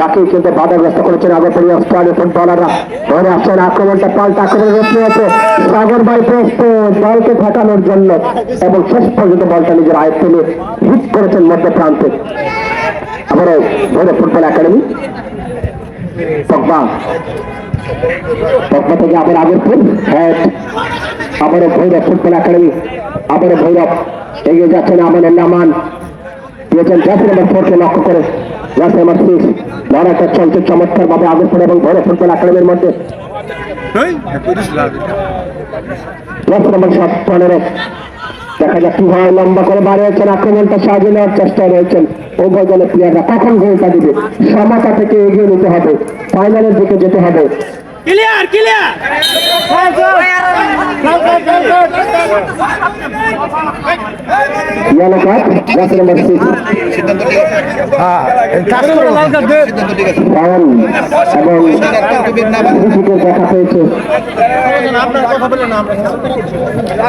তাকে কিন্তু বাধাগ্রস্ত করেছেন আগরপুরি অস্ট্রেলিয়া ফুটবলাররা। ধরে আসছেন আক্রমণটা পাল্টা সাগর ভাই প্রস্তুত, বলকে ঠেকানোর জন্য। এবং শেষ পর্যন্ত বলটা নিজের নিয়ে হিট করেছেন মধ্য প্রান্তে ধরে ফুটবল একাডেমি। থেকে আবার হ্যাট ভৈরব ফুটবল একাডেমি। ভৈরব এগিয়ে যাচ্ছেন আমানের নামান। দিয়েছেন ফোরকে লক্ষ্য করে। নাম্বার সিক্স লড়াইটা চলছে এবং ফুটবল একাডেমির মধ্যে জার্সি নাম্বার সাত পনেরো। দেখা যাক কি হয় লম্বা করে বাড়িয়েছেন আক্রমণটা সাজিয়ে নেওয়ার চেষ্টায় রয়েছেন উভয় দলের প্লেয়াররা কখন গোলটা দিবে। সমতা থেকে এগিয়ে নিতে হবে। ফাইনালের দিকে যেতে হবে। ক্লিয়ার ক্লিয়ার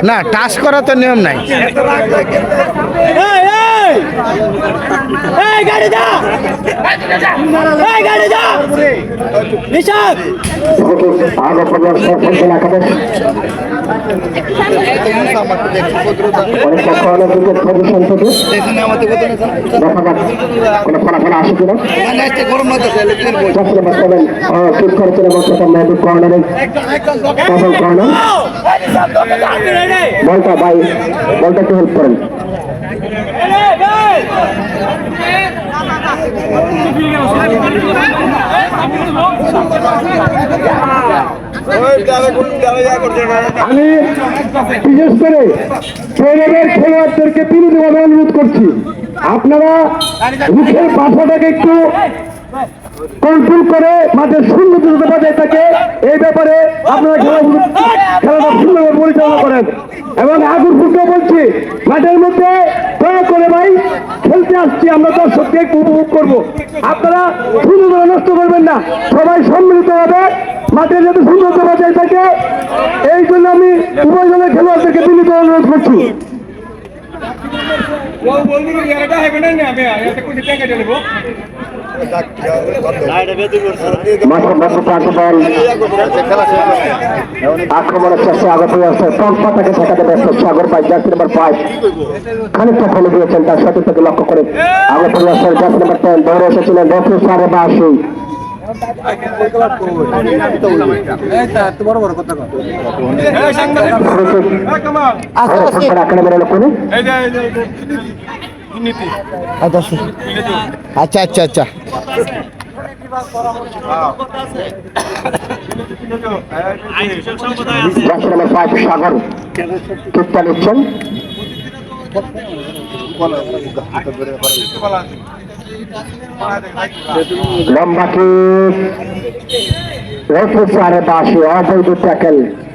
না টাচ করা তো নিয়ম নাই। গাড়ি দা বলটা বাই বলটা একটু হেল্প করেন আমি বিশেষ করে ট্রেনের খেলোয়াড়দেরকে অনুরোধ করছি। আপনারা মুখের ভাষাটাকে একটু কন্ট্রোল করে মাঠের শূন্য দ্রুত বজায় থাকে। এই ব্যাপারে আপনারা খেলা খেলাটা সুন্দরভাবে পরিচালনা করেন। এবং আগুন ফুটে বলছি মাঠের মধ্যে দয়া করে ভাই খেলতে আসছি আমরা দর্শককে উপভোগ করব আপনারা সুন্দর নষ্ট করবেন না সবাই সম্মিলিত হবে মাঠের যাতে সুন্দরতা বজায় থাকে এই জন্য আমি উভয় দলের খেলোয়াড়দেরকে বিনীত অনুরোধ করছি মাঠের মধ্যে প্রান্ত দল আক্রমণের চেষ্টা আগত আসছে পম্পা তাকে ঠেকাতে ব্যস্ত Sagar Pai jersey number five খানিকটা ফেলে দিয়েছেন তার সাথে থেকে লক্ষ্য করে আগত আসছে জার্সি নাম্বার টেন দৌড়ে এসেছিলেন রফি সাড়ে বাসি একাডেমির লোকনে আচ্ছা আচ্ছা। আচ্ছা সাগর কিকটা নিচ্ছেন লম্বা কিক রফি সাড়ে বাসি অবৈধ ট্যাকেল।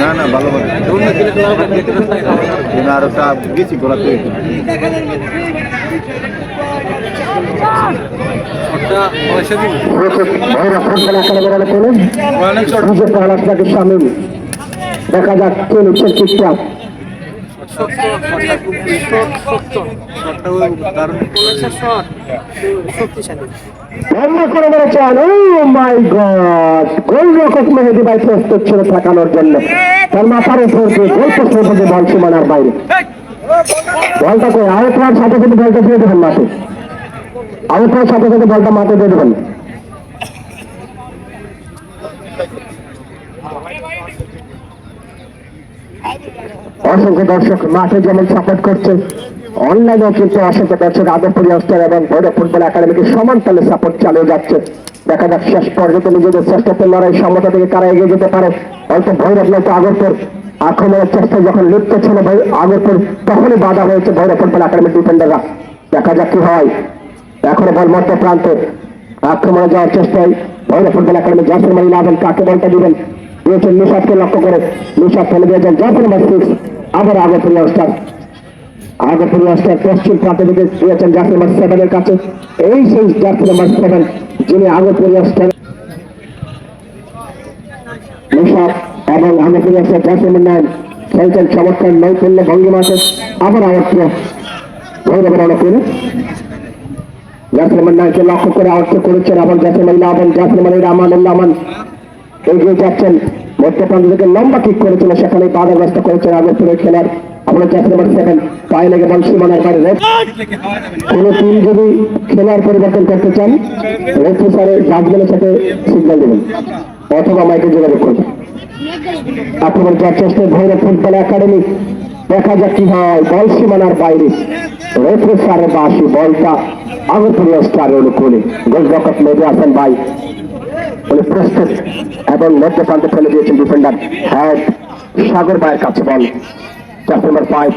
না না ভালো ভালো আরও গেছি গোলাতে সামিল দেখা যাক কে নিচ্ছেন কিকটা বন্ধ করে মেরেছেন ও মাই গড গোল রক্ষক মেহেদি ভাই প্রস্তুত ছিল ঠেকানোর জন্য তার মাথার বাইরে বলটা করে আউট সাথে বলটা দিয়ে দেবেন মাঠে আউট হওয়ার সাথে সাথে বলটা মাঠে দিয়ে দেবেন। অসংখ্য দর্শক মাঠে যেমন সাপোর্ট করছে, অনলাইনেও কিন্তু অসংখ্য দর্শক আদরপুরি অস্টার এবং ভৈরব ফুটবল একাডেমিকে সমান তালে সাপোর্ট চালিয়ে যাচ্ছে। দেখা যাক শেষ পর্যন্ত নিজেদের শ্রেষ্ঠত্বের লড়াই সমতা থেকে কারা এগিয়ে যেতে পারে। অল্প ভৈরব নয়তো আগরপুর। আক্রমণের চেষ্টা যখন লিপ্ত ছিল ভাই আগের পর তখনই বাধা হয়েছে ভৈরব ফুটবল একাডেমির ডিফেন্ডাররা দেখা যাক কি হয়। এখনও বল মধ্য প্রান্তে। আক্রমণে যাওয়ার চেষ্টায় ভৈরব ফুটবল একাডেমি। জাফর মারি লাভেন কাকে বলটা দিবেন? দিয়েছেন নিশাদকে লক্ষ্য করে। নিশাদ ফেলে দিয়েছেন জাফর নাম্বার আবার আগে প্রিয় স্টার আগে পশ্চিম প্রান্তে দিকে দিয়েছেন সেভেনের কাছে। এই সেই জাফর সেভেন যিনি আগে এবং আগে খেলছেন চমৎকার আবার ভৈরবের জাফরমান নাইকে লক্ষ্য করে সেখানে বাধাগ্রস্ত করেছেন আগের খেলার। দেখা যাক কি হয়। বল সীমানার বাইরে। রেফ্রি স্যারের বাসি বলটা আগরপুরিয়া স্টারের অনুকূলে। গোলরক্ষক মেজে আসেন ভাই। উনি প্রস্তুত এবং মধ্য প্রান্তে ফেলে দিয়েছেন ডিফেন্ডার হ্যাড সাগর ভাইয়ের কাছে বল। চার নম্বর ফাইভ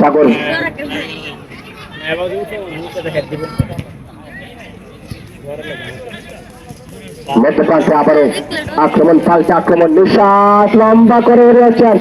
সাগর। মধ্য প্রান্তে আবারও আক্রমণ, পাল্টে আক্রমণ, নিঃশ্বাস লম্বা করে রয়েছেন।